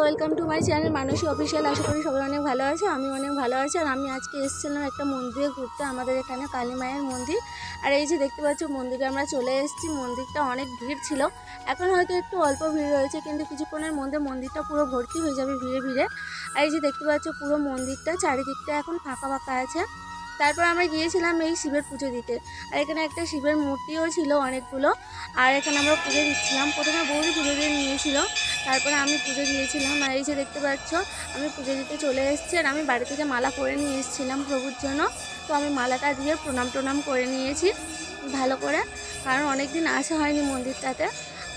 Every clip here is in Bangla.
Welcome to my channel Manasi official আশা করি সবাই অনেক ভালো আছে, আমি অনেক ভালো আছি। আর আমি আজকে এসেছিলাম একটা মন্দিরে ঘুরতে, আমাদের এখানে কালী মায়ের মন্দির। আর এই যে দেখতে পাচ্ছ, মন্দিরে আমরা চলে এসেছি, মন্দিরটা অনেক ভিড় ছিল। এখন হয়তো একটু অল্প ভিড় রয়েছে, কিন্তু কিছুক্ষণের মধ্যে মন্দিরটা পুরো ভর্তি হয়ে যাবে ভিড়ে ভিড়ে। আর এই যে দেখতে পাচ্ছ, পুরো মন্দিরটা চারিদিকটা এখন ফাঁকা ফাঁকা আছে। তারপর আমরা গিয়েছিলাম এই শিবের পুজো দিতে। আর এখানে একটা শিবের মূর্তিও ছিল অনেকগুলো। আর এখানে আমরা পুজো দিচ্ছিলাম। প্রথমে বৌদি পুজো দিয়ে নিয়েছিল। তারপরে আমি পুজো দিয়েছিলাম। আর এই যে দেখতে পাচ্ছ, আমি পুজো দিতে চলে এসেছি আর আমি বাড়ি থেকে মালা করে নিয়ে এসেছিলাম প্রভুর জন্য। তো আমি মালাটা দিয়ে প্রণাম টনাম করে নিয়েছি ভালো করে। কারণ অনেক দিন আসা হয়নি মন্দিরটাতে।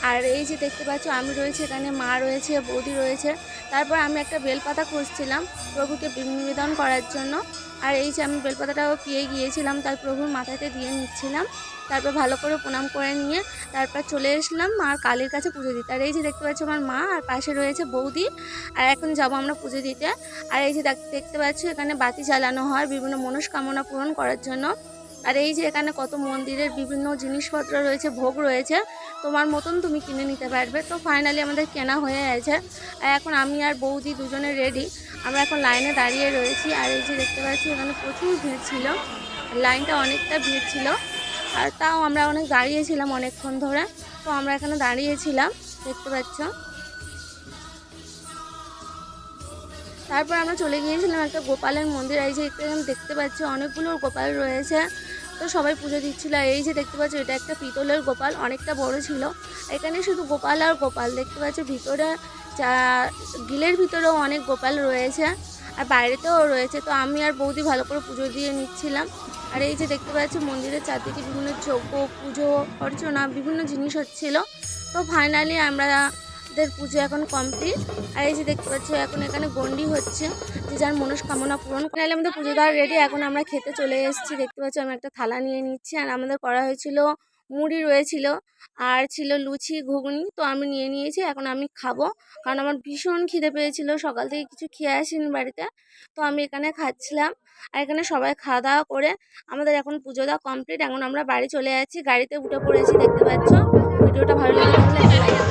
আর এই যে দেখতে পাচ্ছ, আমি রয়েছে এখানে, মা রয়েছে, বৌদি রয়েছে। তারপর আমি একটা বেলপাতা খুঁজছিলাম প্রভুকে নিবেদন করার জন্য। আর এই যে আমি বেলপাতাটাও পেয়ে গিয়েছিলাম তাই প্রভুর মাথাতে দিয়ে নিচ্ছিলাম। তারপর ভালো করে প্রণাম করে নিয়ে তারপর চলে এসলাম মার কালীর কাছে পুজো দিতে। আর এই যে দেখতে পাচ্ছ আমার মা, আর পাশে রয়েছে বৌদি। আর এখন যাব আমরা পুজো দিতে। আর এই যে দেখ- দেখতে পাচ্ছ এখানে বাতি জ্বালানো হয়, বিভিন্ন মনস্কামনা পূরণ করার জন্য। আর এই যে এখানে কত মন্দিরের বিভিন্ন জিনিসপত্র রয়েছে, ভোগ রয়েছে, তোমার মতন তুমি কিনে নিতে পারবে। তো ফাইনালি আমাদের কেনা হয়ে গেছে। আর এখন আমি আর বৌদি দুজনে রেডি আমরা এখন লাইনে দাঁড়িয়ে রয়েছি। আর এই যে দেখতে পাচ্ছি, এখানে প্রচুর ভিড় ছিল। লাইনটা অনেকটা ভিড় ছিল। আর তাও আমরা অনেক দাঁড়িয়েছিলাম অনেকক্ষণ ধরে। তো আমরা এখানে দাঁড়িয়েছিলাম, দেখতে পাচ্ছ। তারপর আমরা চলে গিয়েছিলাম একটা গোপালের মন্দির। এই এখানে দেখতে পাচ্ছি, অনেকগুলো গোপাল রয়েছে। তো সবাই পুজো দিচ্ছিল। আর এই যে দেখতে পাচ্ছ, এটা একটা পিতলের গোপাল, অনেকটা বড় ছিল। এখানে শুধু গোপাল আর গোপাল। দেখতে পাচ্ছ, ভিতরে যা গিলের ভিতরেও অনেক গোপাল রয়েছে আর বাইরেতেও রয়েছে। তো আমি আর বৌদি ভালো করে পুজো দিয়ে নিচ্ছিলাম। আর এই যে দেখতে পাচ্ছি, মন্দিরের চারদিকে বিভিন্ন যজ্ঞ, পুজো, অর্চনা, বিভিন্ন জিনিস হচ্ছিল। তো ফাইনালি আমরা দের পুজো এখন কমপ্লিট। আর এই যে দেখতে পাচ্ছি, এখন এখানে গন্ডি হচ্ছে, যে যার মনস্কামনা পূরণ ফাইনালি আমাদের পুজো দেওয়ার রেডি এখন আমরা খেতে চলে এসেছি। দেখতে পাচ্ছি, আমি একটা থালা নিয়ে নিচ্ছি, আর আমাদের করা হয়েছিল মুড়ি রয়েছিল, আর ছিল লুচি, ঘুগনি। তো আমি নিয়ে নিয়েছি, এখন আমি খাব। কারণ আমার ভীষণ খিদে পেয়েছিল, সকাল থেকে কিছু খেয়ে আসিনি বাড়িতে। তো আমি এখানে খাচ্ছিলাম, আর এখানে সবাই খাওয়া দাওয়া করে, আমাদের এখন পুজো দেওয়া কমপ্লিট। এখন আমরা বাড়ি চলে যাচ্ছি, গাড়িতে উঠে পড়েছি, দেখতে পাচ্ছ। ভিডিওটা ভালো লাগে